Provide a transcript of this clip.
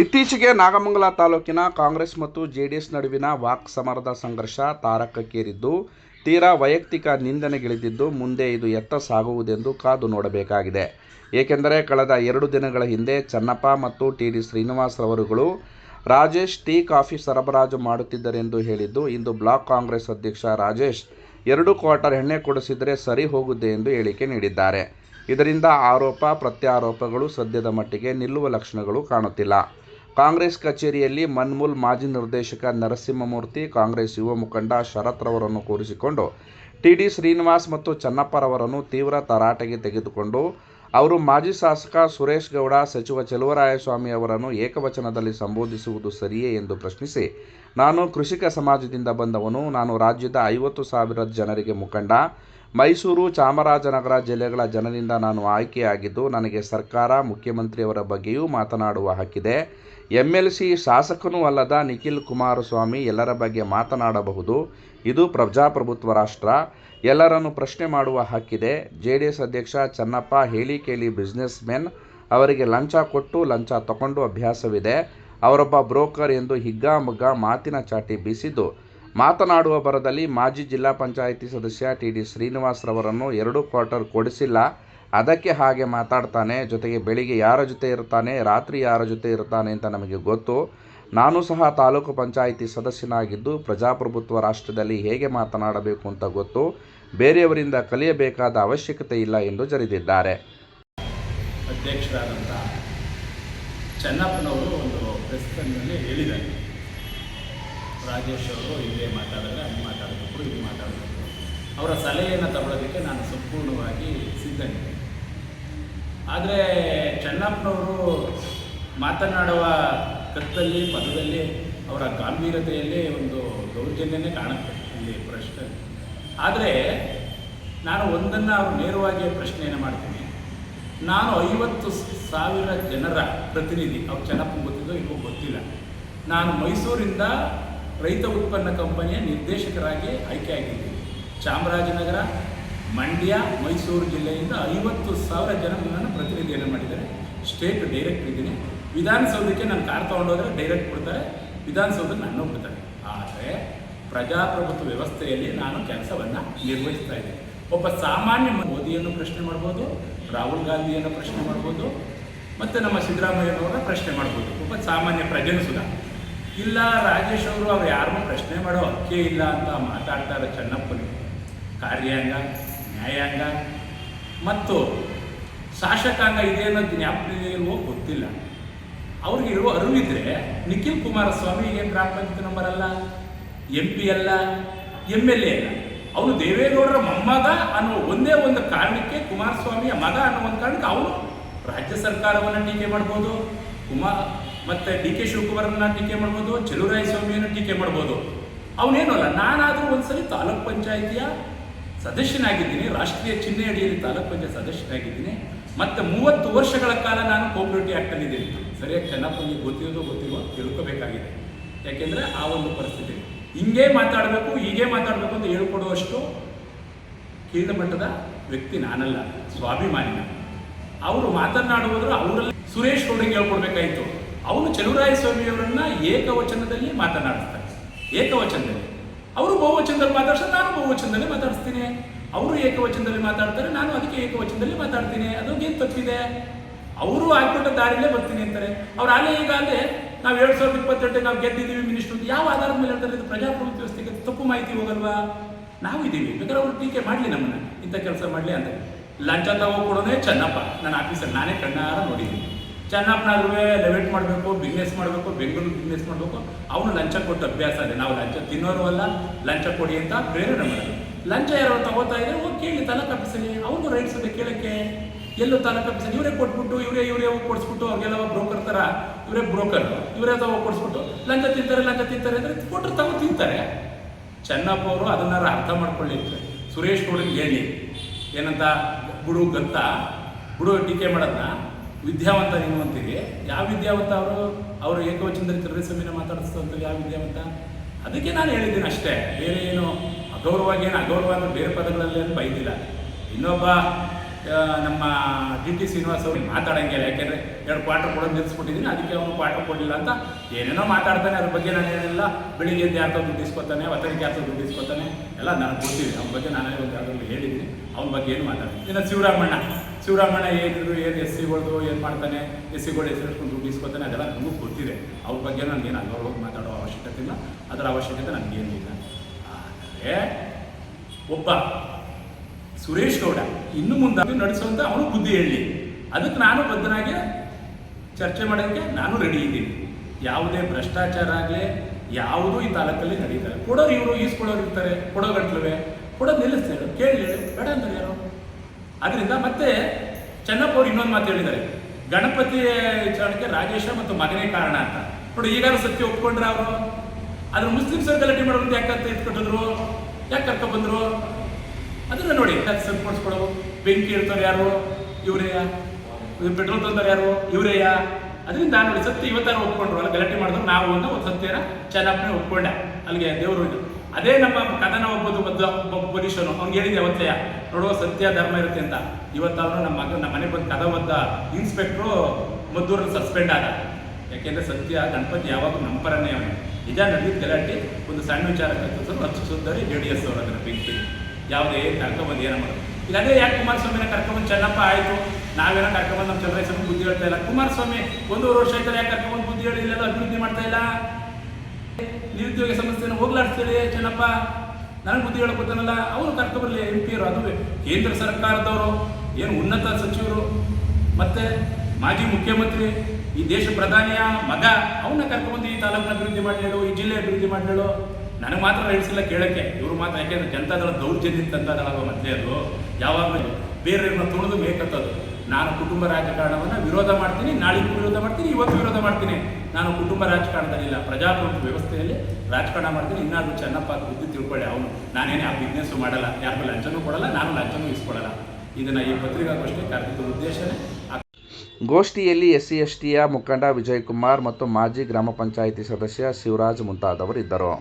ಇತ್ತೀಚೆಗೆ ನಾಗಮಂಗಲ ತಾಲೂಕಿನ ಕಾಂಗ್ರೆಸ್ ಮತ್ತು ಜೆಡಿಎಸ್ ನಡುವಿನ ವಾಕ್ ಸಮರದ ಸಂಘರ್ಷ ತಾರಕಕ್ಕೇರಿದ್ದು, ತೀರಾ ವೈಯಕ್ತಿಕ ನಿಂದನೆಗಿಳಿದಿದ್ದು ಮುಂದೆ ಇದು ಎತ್ತ ಸಾಗುವುದೆಂದು ಕಾದು ನೋಡಬೇಕಾಗಿದೆ. ಏಕೆಂದರೆ ಕಳೆದ ಎರಡು ದಿನಗಳ ಹಿಂದೆ ಚನ್ನಪ್ಪ ಮತ್ತು ಟಿ ಡಿ ಶ್ರೀನಿವಾಸ್ ರವರುಗಳು ರಾಜೇಶ್ ಟೀ ಕಾಫಿ ಸರಬರಾಜು ಮಾಡುತ್ತಿದ್ದರೆಂದು ಹೇಳಿದ್ದು, ಇಂದು ಬ್ಲಾಕ್ ಕಾಂಗ್ರೆಸ್ ಅಧ್ಯಕ್ಷ ರಾಜೇಶ್ ಎರಡು ಕ್ವಾರ್ಟರ್ ಎಣ್ಣೆ ಕೊಡಿಸಿದರೆ ಸರಿ ಹೋಗುತ್ತೆ ಎಂದು ಹೇಳಿಕೆ ನೀಡಿದ್ದಾರೆ. ಇದರಿಂದ ಆರೋಪ, ಪ್ರತ್ಯಾರೋಪಗಳು ಸದ್ಯದ ಮಟ್ಟಿಗೆ ನಿಲ್ಲುವ ಲಕ್ಷಣಗಳು ಕಾಣುತ್ತಿಲ್ಲ. ಕಾಂಗ್ರೆಸ್ ಕಚೇರಿಯಲ್ಲಿ ಮನ್ಮೂಲ್ ಮಾಜಿ ನಿರ್ದೇಶಕ ನರಸಿಂಹಮೂರ್ತಿ, ಕಾಂಗ್ರೆಸ್ ಯುವ ಮುಖಂಡ ಶರತ್ ರವರನ್ನು ಕೂರಿಸಿಕೊಂಡು ಟಿ ಡಿ ಶ್ರೀನಿವಾಸ್ ಮತ್ತು ಚನ್ನಪ್ಪರವರನ್ನು ತೀವ್ರ ತರಾಟೆಗೆ ತೆಗೆದುಕೊಂಡು ಅವರು ಮಾಜಿ ಶಾಸಕ ಸುರೇಶ್ ಗೌಡ, ಸಚಿವ ಚೆಲುವರಾಯಸ್ವಾಮಿ ಅವರನ್ನು ಏಕವಚನದಲ್ಲಿ ಸಂಬೋಧಿಸುವುದು ಸರಿಯೇ ಎಂದು ಪ್ರಶ್ನಿಸಿ, ನಾನು ಕೃಷಿಕ ಸಮಾಜದಿಂದ ಬಂದವನು. ನಾನು ರಾಜ್ಯದ ಐವತ್ತು ಸಾವಿರ ಜನರಿಗೆ ಮುಖಂಡ. ಮೈಸೂರು ಚಾಮರಾಜನಗರ ಜಿಲ್ಲೆಗಳ ಜನರಿಂದ ನಾನು ಆಯ್ಕೆಯಾಗಿದ್ದು, ನನಗೆ ಸರ್ಕಾರ, ಮುಖ್ಯಮಂತ್ರಿಯವರ ಬಗ್ಗೆಯೂ ಮಾತನಾಡುವ ಹಕ್ಕಿದೆ. ಎಂ ಎಲ್ ಸಿ ಶಾಸಕನೂ ಅಲ್ಲದ ನಿಖಿಲ್ ಕುಮಾರಸ್ವಾಮಿ ಎಲ್ಲರ ಬಗ್ಗೆ ಮಾತನಾಡಬಹುದು. ಇದು ಪ್ರಜಾಪ್ರಭುತ್ವ ರಾಷ್ಟ್ರ. ಎಲ್ಲರನ್ನು ಪ್ರಶ್ನೆ ಮಾಡುವ ಹಕ್ಕಿದೆ. ಜೆ ಡಿ ಎಸ್ ಅಧ್ಯಕ್ಷ ಚನ್ನಪ್ಪ ಹೇಳಿ ಕೇಳಿ ಬಿಸ್ನೆಸ್ ಮೆನ್ ಅವರಿಗೆ ಲಂಚ ಕೊಟ್ಟು ಲಂಚ ತಗೊಂಡು ಅಭ್ಯಾಸವಿದೆ. ಅವರೊಬ್ಬ ಬ್ರೋಕರ್ ಎಂದು ಹಿಗ್ಗಾಮುಗ್ಗ ಮಾತಿನ ಚಾಟಿ ಬೀಸಿದ್ದು. ಮಾತನಾಡುವ ಬರದಲ್ಲಿ ಮಾಜಿ ಜಿಲ್ಲಾ ಪಂಚಾಯಿತಿ ಸದಸ್ಯ ಟಿ ಡಿ ಶ್ರೀನಿವಾಸ್ ರವರನ್ನು ಎರಡು ಕ್ವಾರ್ಟರ್ ಕೊಡಿಸಿಲ್ಲ. ಅದಕ್ಕೆ ಹಾಗೆ ಮಾತಾಡ್ತಾನೆ, ಜೊತೆಗೆ ಬೆಳಿಗ್ಗೆ ಯಾರ ಜೊತೆ ಇರ್ತಾನೆ, ರಾತ್ರಿ ಯಾರ ಜೊತೆ ಇರ್ತಾನೆ ಅಂತ ನಮಗೆ ಗೊತ್ತು. ನಾನು ಸಹ ತಾಲೂಕು ಪಂಚಾಯಿತಿ ಸದಸ್ಯನಾಗಿದ್ದು, ಪ್ರಜಾಪ್ರಭುತ್ವ ರಾಷ್ಟ್ರದಲ್ಲಿ ಹೇಗೆ ಮಾತನಾಡಬೇಕು ಅಂತ ಗೊತ್ತು. ಬೇರೆಯವರಿಂದ ಕಲಿಯಬೇಕಾದ ಅವಶ್ಯಕತೆ ಇಲ್ಲ ಎಂದು ಜರಿದಿದ್ದಾರೆ. ಅಧ್ಯಕ್ಷರಾದಂಥ ಚೆನ್ನಪ್ಪನವರು ಒಂದು ಪ್ರೆಸ್ನಲ್ಲಿ ಹೇಳಿದ್ದಾರೆ. ರಾಜೇಶ್ ಅವರು ಇಲ್ಲೇ ಮಾತಾಡಿದ್ರೆ ಅಲ್ಲಿ ಮಾತಾಡಬೇಕು ಇಲ್ಲಿ ಮಾತಾಡಬೇಕು. ಅವರ ಸಲಹೆಯನ್ನು ತಗೊಳ್ಳೋದಕ್ಕೆ ನಾನು ಸಂಪೂರ್ಣವಾಗಿ ಸಿದ್ಧನಿದ್ದೆ ಆದರೆ ಚೆನ್ನಪ್ಪನವರು ಮಾತನಾಡುವ ಕತ್ತಲ್ಲಿ, ಪದದಲ್ಲಿ ಅವರ ಗಾಂಭೀರ್ಯತೆಯಲ್ಲಿ ಒಂದು ದೌರ್ಜನ್ಯನೇ ಕಾಣುತ್ತೆ ಇಲ್ಲಿ ಪ್ರಶ್ನೆ ಆದರೆ ನಾನು ಒಂದನ್ನು ಅವರು ನೇರವಾಗಿ ಪ್ರಶ್ನೆಯನ್ನು ಮಾಡ್ತೀನಿ. ನಾನು ಐವತ್ತು ಸಾವಿರ ಜನರ ಪ್ರತಿನಿಧಿ, ಅವ್ರು ಚೆನ್ನಪ್ಪ ಗೊತ್ತಿದ್ದೋ ಇವು ಗೊತ್ತಿಲ್ಲ. ನಾನು ಮೈಸೂರಿಂದ ರೈತ ಉತ್ಪನ್ನ ಕಂಪನಿಯ ನಿರ್ದೇಶಕರಾಗಿ ಆಯ್ಕೆಯಾಗಿದ್ದೀನಿ ಚಾಮರಾಜನಗರ ಮಂಡ್ಯ, ಮೈಸೂರು ಜಿಲ್ಲೆಯಿಂದ ಐವತ್ತು ಸಾವಿರ ಜನ ಪ್ರತಿನಿಧಿಯನ್ನು ಮಾಡಿದ್ದಾರೆ. ಸ್ಟೇಟ್ ಡೈರೆಕ್ಟ್ ಇದ್ದೀನಿ. ವಿಧಾನಸೌಧಕ್ಕೆ ನಾನು ಕಾರ್ ತೊಗೊಂಡೋದ್ರೆ ಡೈರೆಕ್ಟ್ ಕೊಡ್ತಾರೆ. ವಿಧಾನಸೌಧ ನಾನು ಬಿಡ್ತಾರೆ ಆದರೆ ಪ್ರಜಾಪ್ರಭುತ್ವ ವ್ಯವಸ್ಥೆಯಲ್ಲಿ ನಾನು ಕೆಲಸವನ್ನು ನಿರ್ವಹಿಸ್ತಾ ಇದ್ದೀನಿ. ಒಬ್ಬ ಸಾಮಾನ್ಯ ಮೋದಿಯನ್ನು ಪ್ರಶ್ನೆ ಮಾಡ್ಬೋದು, ರಾಹುಲ್ ಗಾಂಧಿಯನ್ನು ಪ್ರಶ್ನೆ ಮಾಡ್ಬೋದು, ಮತ್ತು ನಮ್ಮ ಸಿದ್ದರಾಮಯ್ಯನವರ ಪ್ರಶ್ನೆ ಮಾಡ್ಬೋದು. ಒಬ್ಬ ಸಾಮಾನ್ಯ ಪ್ರಜೆನೂ ಸುಧಾ ಇಲ್ಲ, ರಾಜೇಶ್ ಅವರು ಅವ್ರು ಯಾರನ್ನೂ ಪ್ರಶ್ನೆ ಮಾಡೋ ಹಕ್ಕೇ ಇಲ್ಲ ಅಂತ ಮಾತಾಡ್ತಾರೆ ಚೆನ್ನಪ್ಪನಿಗೆ. ಕಾರ್ಯಾಂಗ ನ್ಯಾಯಾಂಗ ಮತ್ತು ಶಾಸಕಾಂಗ ಇದೆ ಅನ್ನೋದು ಜ್ಞಾಪಕ ಗೊತ್ತಿಲ್ಲ. ಅವ್ರಿಗೆ ಇರುವ ಅರಿವಿದ್ರೆ ನಿಖಿಲ್ ಕುಮಾರಸ್ವಾಮಿ ಏನು ಗ್ರಾಮ ಪಂಚಾಯತ್ ನಂಬರ್ ಅಲ್ಲ ಎಂ ಪಿ ಅಲ್ಲ ಎಂ ಎಲ್ ಎ ಅಲ್ಲ. ಅವನು ದೇವೇಗೌಡರ ಮೊಮ್ಮಗ ಅನ್ನೋ ಒಂದೇ ಒಂದು ಕಾರಣಕ್ಕೆ ಕುಮಾರಸ್ವಾಮಿಯ ಮಗ ಅನ್ನೋ ಒಂದು ಕಾರಣಕ್ಕೆ ಅವನು ರಾಜ್ಯ ಸರ್ಕಾರವನ್ನು ಟೀಕೆ ಮಾಡ್ಬೋದು ಕುಮಾರ್ ಮತ್ತೆ ಡಿ ಕೆ ಶಿವಕುಮಾರನ್ನ ಟೀಕೆ ಮಾಡ್ಬೋದು ಚೆಲುವರಾಯ ಸ್ವಾಮಿಯನ್ನು ಟೀಕೆ ಮಾಡ್ಬೋದು. ಅವನೇನು ಅಲ್ಲ, ನಾನಾದರೂ ಒಂದ್ಸಲಿ ತಾಲೂಕ್ ಪಂಚಾಯಿತಿಯ ಸದಸ್ಯನಾಗಿದ್ದೀನಿ, ರಾಷ್ಟ್ರೀಯ ಚಿಹ್ನೆ ಅಡಿಯಲ್ಲಿ ತಾಲೂಕ್ ಪಂಚಾಯತ್ ಸದಸ್ಯನಾಗಿದ್ದೀನಿ. ಮತ್ತೆ ಮೂವತ್ತು ವರ್ಷಗಳ ಕಾಲ ನಾನು ಕೋಪರೇಟಿವ್ ಆ್ಯಕ್ಟಲ್ಲಿ ಇದ್ದೀನಿ. ಸರಿಯಾಗಿ ಚೆನ್ನಪ್ಪನಿಗೆ ಗೊತ್ತಿರೋದು ಗೊತ್ತಿರೋ ತಿಳ್ಕೋಬೇಕಾಗಿದೆ. ಯಾಕೆಂದರೆ ಆ ಒಂದು ಪರಿಸ್ಥಿತಿ. ಹಿಂಗೆ ಮಾತಾಡಬೇಕು, ಹೀಗೆ ಮಾತಾಡಬೇಕು ಅಂತ ಹೇಳ್ಕೊಡುವಷ್ಟು ಕೀಳು ಮಟ್ಟದ ವ್ಯಕ್ತಿ ನಾನಲ್ಲ, ಸ್ವಾಭಿಮಾನಿ ಅವರು ಮಾತನಾಡುವುದರ ಅವರಲ್ಲಿ ಸುರೇಶ್ ಗೌಡಗೆ ಹೇಳ್ಕೊಡ್ಬೇಕಾಯ್ತು. ಅವನು ಸ್ವಾಮಿ ಸ್ವಾಮಿಯವರನ್ನ ಏಕವಚನದಲ್ಲಿ ಮಾತನಾಡ್ತಾರೆ ಏಕವಚನದಲ್ಲಿ. ಅವರು ಬಹುವಚನದಲ್ಲಿ ಮಾತಾಡ್ತಾರೆ ನಾನು ಬಹುವಚನದಲ್ಲಿ ಮಾತಾಡಿಸ್ತೀನಿ. ಅವರು ಏಕವಚನದಲ್ಲಿ ಮಾತಾಡ್ತಾರೆ, ನಾನು ಅದಕ್ಕೆ ಏಕವಚನದಲ್ಲಿ ಮಾತಾಡ್ತೀನಿ. ಅದೊಂದೇನು ತಪ್ಪಿದೆ? ಅವರು ಹಾಕ್ಬಿಟ್ಟ ದಾರಿಲೇ ಬರ್ತೀನಿ ಅಂತಾರೆ. ಅವ್ರು ಆಗಲೇ ಈಗ ಅಲ್ಲೇ ನಾವು ಎರಡು ಸಾವಿರದ ಇಪ್ಪತ್ತೆಂಟು ನಾವು ಗೆದ್ದಿದ್ದೀವಿ ಮಿನಿಸ್ಟರ್ ಯಾವ ಆಧಾರದ ಮೇಲೆ ಹೇಳ್ತಾರೆ? ಇದು ಪ್ರಜಾಪ್ರಭುತ್ವ ವ್ಯವಸ್ಥೆಗೆ ತಪ್ಪು ಮಾಹಿತಿ ಹೋಗಲ್ವಾ? ನಾವು ಇದ್ದೀವಿ ಬೇಕಾದ್ರೆ ಅವರು ಟೀಕೆ ಮಾಡಲಿ ನಮ್ಮನ್ನ. ಇಂಥ ಕೆಲಸ ಮಾಡಲಿ ಅಂತ. ಲಂಚ ತಗೊಕೊಡೋದೇ ಚೆನ್ನಪ್ಪ. ನನ್ನ ಆಫೀಸಲ್ಲಿ ನಾನೇ ಕಣ್ಣಾರ ನೋಡಿದ್ದೀನಿ. ಚೆನ್ನಪ್ಪನಾದ್ರೂ ಲೆವೆಟ್ ಮಾಡಬೇಕು, ಬಿಸ್ನೆಸ್ ಮಾಡಬೇಕು ಬೆಂಗಳೂರು ಬಿಸ್ನೆಸ್ ಮಾಡಬೇಕು, ಅವನು ಲಂಚ ಕೊಟ್ಟು ಅಭ್ಯಾಸ ಇದೆ ನಾವು ಲಂಚ ತಿನ್ನೋರು ಅಲ್ಲ, ಲಂಚ ಕೊಡಿ ಅಂತ ಪ್ರೇರಣೆ ಮಾಡೋದು ಲಂಚ ಯಾರು ತಗೋತಾ ಇದ್ರೆ, ಹೋಗಿ ಕೇಳಿ ತಲೆ ಆಫೀಸಲ್ಲಿ ಅವನು ರೈಟ್ಸ್ ಇದೆ ಕೇಳಕ್ಕೆ. ಎಲ್ಲೂ ತಾಲೂಕು ಆಫೀಸಲ್ಲಿ ಇವರೇ ಕೊಟ್ಬಿಟ್ಟು, ಇವರೇ ಇವರೇ ಹೋಗಿ ಕೊಡಿಸ್ಬಿಟ್ಟು, ಅವ್ರಿಗೆಲ್ಲ ಬ್ರೋಕರ್ ಥರ ಇವರೇ ಬ್ರೋಕರ್. ಇವರೇ ತಗೋ ಕೊಡಿಸ್ಬಿಟ್ಟು. ಲಂಚ ತಿಂತಾರೆ ಲಂಚ ತಿಂತಾರೆ ಅಂದರೆ ಕೊಟ್ಟರು ತಗೋ ತಿಂತಾರೆ. ಚೆನ್ನಪ್ಪ ಅವರು ಅದನ್ನಾರ ಅರ್ಥ ಮಾಡ್ಕೊಳ್ಳಿ ಸುರೇಶ್ ಗೌಡರಿಗೆ ಹೇಳಿ. ಏನಂತ, ಬಿಡು ಗಂತ. ಬಿಡು ಟೀಕೆ ಮಾಡೋದನ್ನ ವಿದ್ಯಾವಂತ ಅಂತೀರಿ? ಯಾವ ವಿದ್ಯಾವಂತ ಅವರು? ಅವರು ಏಕವಚನದಲ್ಲಿ ಟೆರರಿಸಮಿನ ಮಾತಾಡಿಸ್ತಂತ ಯಾವ ವಿದ್ಯಾವಂತ? ಅದಕ್ಕೆ ನಾನು ಹೇಳಿದ್ದೀನಿ ಅಷ್ಟೇ. ಬೇರೆ ಏನು ಅಗೌರವಾಗಿ ಏನು ಅಗೌರವ ಅಂದ್ರೆ ಬೇರೆ ಪದಗಳಲ್ಲಿ ಏನು ಬೈದಿಲ್ಲ. ಇನ್ನೊಬ್ಬ ನಮ್ಮ ಡಿ ಟಿ ಶ್ರೀನಿವಾಸ್ ಅವ್ರಿಗೆ ಮಾತಾಡಂಗಿಲ್ಲ ಯಾಕೆಂದರೆ ಎರಡು ಕ್ವಾರ್ಟರ್ ಕೊಡೋದು ನಿಲ್ಲಿಸ್ಬಿಟ್ಟಿದ್ದೀನಿ. ಅದಕ್ಕೆ ಅವನು ಕ್ವಾರ್ಟರ್ ಕೊಡಲಿಲ್ಲ ಅಂತ ಏನೇನೋ ಮಾತಾಡ್ತಾನೆ. ಅದ್ರ ಬಗ್ಗೆ ನಾನು ಏನಿಲ್ಲ. ಬೆಳಿಗ್ಗೆ ಎದ್ದು ಯಾರ್ತೋ ದುಡ್ಡು ಇಸ್ಕೊತಾನೆ ಒತ್ತಡಕ್ಕೆ ಯಾರ್ದೋ ಎಲ್ಲ ನಾನು ಗೊತ್ತಿದೆ. ಅವನ ಬಗ್ಗೆ ನಾನೇ ಒಂದು ಯಾವುದ್ರಲ್ಲಿ ಹೇಳಿದ್ದೀನಿ. ಅವನ ಬಗ್ಗೆ ಏನು ಮಾತಾಡ್ತೀನಿ ಇನ್ನು ಶಿವರಾಮಣ್ಣ. ಶಿವರಾಮಣ್ಣ ಏನಿದ್ರು ಏನು ಎಸ್ ಸಿಗಳ್ದು ಏನು ಮಾಡ್ತಾನೆ ಎಸ್ ಸಿಗಳು ಹೆಸರು ಇಟ್ಕೊಂಡು ದುಡ್ಡು ಇಸ್ಕೊತಾನೆ, ಅದೆಲ್ಲ ನಮಗೂ ಗೊತ್ತಿದೆ. ಅವ್ರ ಬಗ್ಗೆ ನನಗೇನು ಹೋಗಿ ಮಾತಾಡೋ ಅವಶ್ಯಕತೆ ಇಲ್ಲ. ಅದರ ಅವಶ್ಯಕತೆ ನನಗೇನು ಇಲ್ಲ. ಆದರೆ ಒಬ್ಬ ಸುರೇಶ್ ಗೌಡ ಇನ್ನು ಮುಂದೆ ನಡೆಸುವಂತ ಅವನು ಬುದ್ಧಿ ಹೇಳಿ. ಅದಕ್ಕೆ ನಾನು ಬದ್ಧನಾಗಿ ಚರ್ಚೆ ಮಾಡೋಕ್ಕೆ ನಾನು ರೆಡಿ ಇದ್ದೀನಿ. ಯಾವುದೇ ಭ್ರಷ್ಟಾಚಾರ ಆಗಲಿ, ಯಾವುದು ಈ ತಾಲೂಕಲ್ಲಿ ನಡೀತಾರೆ ಕೊಡೋರು ಇವರು ಈಸ್ಕೊಳ್ಳೋರು ಇರ್ತಾರೆ, ಕೊಡೋ ಗಂಟ್ಲವೇ, ಕೊಡೋದು ನಿಲ್ಲಿಸ್ತಾರೆ ಕೇಳಿ ಬೇಡ ಯಾರು. ಅದರಿಂದ ಮತ್ತೆ ಚೆನ್ನಪ್ಪ ಅವರು ಇನ್ನೊಂದು ಮಾತು ಹೇಳಿದ್ದಾರೆ. ಗಣಪತಿ ವಿಚಾರಣೆಗೆ ರಾಜೇಶ ಮತ್ತು ಮಗನೇ ಕಾರಣ ಅಂತ. ನೋಡಿ ಈಗಾರು ಸತ್ಯ ಒಪ್ಕೊಂಡ್ರೆ ಅವರು? ಮುಸ್ಲಿಂ ಮುಸ್ಲಿಮ್ಸರು ಗಲಾಟೆ ಮಾಡೋದು ಯಾಕೆ ಅಂತ ಎತ್ಕೊಟ್ಟಿದ್ರು ಯಾಕೆ ಕರ್ಕೊ ಬಂದ್ರು? ಅದನ್ನ ನೋಡಿ ಸರಿಪಡಿಸ್ಕೊಳ್ಳೋದು ಬೆಂಕಿ ಇಡ್ತಾರೆ ಯಾರು? ಇವರೇಯಾ? ಪೆಟ್ರೋಲ್ ತಂದವ್ರು ಯಾರು? ಇವರೇಯಾ? ಅದರಿಂದ ನೋಡಿ, ಸತ್ಯ ಇವತ್ತಾರು ಒಪ್ಕೊಂಡ್ರು. ಅಲ್ಲಿ, ಗಲಾಟೆ ಮಾಡಿದ್ರು. ನಾವು ಅಂತ ಒಂದು ಸತ್ಯನ ಚೆನ್ನಪ್ಪನೇ ಒಪ್ಕೊಂಡೆ. ಅಲ್ಲಿಗೆ ದೇವರು ಅದೇ ನಮ್ಮ ಕದನ ಒಬ್ಬದು ಒಬ್ಬ ಒಬ್ಬ ಪೊಲೀಸನು ಅವ್ನಿಗೆ ಹೇಳಿದೆ ಅವತ್ತೇ ನೋಡುವ ಸತ್ಯ, ಧರ್ಮ ಇರುತ್ತೆ ಅಂತ. ಇವತ್ತು ಅವನು ನಮ್ಮ ನಮ್ಮ ಮನೆ ಬಂದು ಕದ ಒದ್ದ ಇನ್ಸ್ಪೆಕ್ಟ್ರು ಮದ್ದೂರಲ್ಲಿ ಸಸ್ಪೆಂಡ್ ಆದ. ಯಾಕೆಂದ್ರೆ ಸತ್ಯ, ಗಣಪತಿ ಯಾವಾಗಲೂ ನಮ್ಮ ಪರನೇ ಅವನು. ನಿಜ ನಡೆದಿದ್ದ ಗಲಾಟೆ, ಒಂದು ಸಣ್ಣ ವಿಚಾರ ಕಲ್ಪಿಸಲು ರಚಿಸಿದ್ದಾರೆ ಜೆ ಡಿ ಎಸ್ ಅವರು ಅದನ್ನು ಬೆಂಕಿ ಯಾವುದೇ ಕರ್ಕೊಂಬಂದು ಏನೋ ಮಾಡೋದು ಈಗ ಅದೇ ಯಾಕೆ ಕುಮಾರಸ್ವಾಮಿನ ಕರ್ಕೊಂಬಂದು ಚೆನ್ನಪ್ಪ ಆಯಿತು? ನಾವೇನ ಕರ್ಕೊಂಬಂದು ನಮ್ಮ ಚಂದ್ರೇಶ್ವರ ಬುದ್ಧಿ ಹೇಳ್ತಾ ಇಲ್ಲ. ಕುಮಾರಸ್ವಾಮಿ ಒಂದೂವರೆ ವರ್ಷ ಆಯ್ತಾರೆ ಯಾಕೆ ಕರ್ಕೊಂಬಂದು ಬುದ್ಧಿ ಹೇಳಿಲ್ಲ ಅಭಿವೃದ್ಧಿ ಮಾಡ್ತಾ ಇಲ್ಲ? ನಿರುದ್ಯೋಗ ಸಮಸ್ಯೆನ ಹೋಗ್ಲಾಡ್ಸ್ತೀರಿ, ಚೆನ್ನಪ್ಪ. ನನಗೆ ಬುದ್ಧಿ ಹೇಳಕ್ ಅವರು ಅವರು ಕರ್ಕೊಬರಲಿ ಎಂ ಪಿ ಅದುವೇ ಕೇಂದ್ರ ಸರ್ಕಾರದವರು, ಏನು ಉನ್ನತ ಸಚಿವರು, ಮತ್ತೆ ಮಾಜಿ ಮುಖ್ಯಮಂತ್ರಿ, ಈ ದೇಶ ಪ್ರಧಾನಿಯ ಮಗ ಅವನ್ನ ಕರ್ಕೊಂಡ್ಬಂದು ಈ ತಾಲೂಕಿನ ಅಭಿವೃದ್ಧಿ ಮಾಡಿ ಈ ಜಿಲ್ಲೆ ಅಭಿವೃದ್ಧಿ ಮಾಡಿ ನನಗೆ ಮಾತ್ರ ಹೇಳಿಸಿಲ್ಲ ಕೇಳಕ್ಕೆ. ಇವರು ಮಾತ್ರ ಯಾಕೆಂದ್ರೆ ಜನತಾದಳ ದೌರ್ಜನ್ಯ ತಂದದಳವ ಮೊದಲೇ ಅದು. ಯಾವಾಗಲೂ ಬೇರೆಯವ್ರನ್ನ ತೊಳೆದು ಮೇಕತ್ತದು. ನಾನು ಕುಟುಂಬ ರಾಜಕಾರಣವನ್ನು ವಿರೋಧ ಮಾಡ್ತೀನಿ, ನಾಳಿಗೂ ವಿರೋಧ ಮಾಡ್ತೀನಿ, ಇವತ್ತು ವಿರೋಧ ಮಾಡ್ತೀನಿ. ನಾನು ಕುಟುಂಬ ರಾಜಕಾರಣದಲ್ಲಿಲ್ಲ ಪ್ರಜಾಪ್ರಭುತ್ವ ವ್ಯವಸ್ಥೆಯಲ್ಲಿ ರಾಜಕಾರಣ ಮಾಡ್ತೀನಿ. ಇನ್ನಾದ್ರೂ ಚೆನ್ನಪ್ಪ ಬುದ್ಧಿ ತಿಳ್ಕೊಳ್ಳಿ ಅವನು. ನಾನೇನೇ ಆ ಬಿಸ್ನೆಸ್ಸು ಮಾಡಲ್ಲ. ಯಾರಿಗೂ ಲಂಚನೂ ಕೊಡಲ್ಲ, ನಾನು ಲಂಚನೂ ಇಸ್ಕೊಳ್ಳಲ್ಲ. ಇದನ್ನ ಈ ಪತ್ರಿಕಾಗೋಷ್ಠಿ ಕರೆದಿದ್ದ ಉದ್ದೇಶನೇ ಎಸ್ ಗೋಷ್ಠಿಯಲ್ಲಿ ಎಸ್ ಟಿಯ ಮುಖಂಡ ವಿಜಯಕುಮಾರ್ ಮತ್ತು ಮಾಜಿ ಗ್ರಾಮ ಪಂಚಾಯಿತಿ ಸದಸ್ಯ ಶಿವರಾಜ್ ಮುಂತಾದವರು ಇದ್ದರು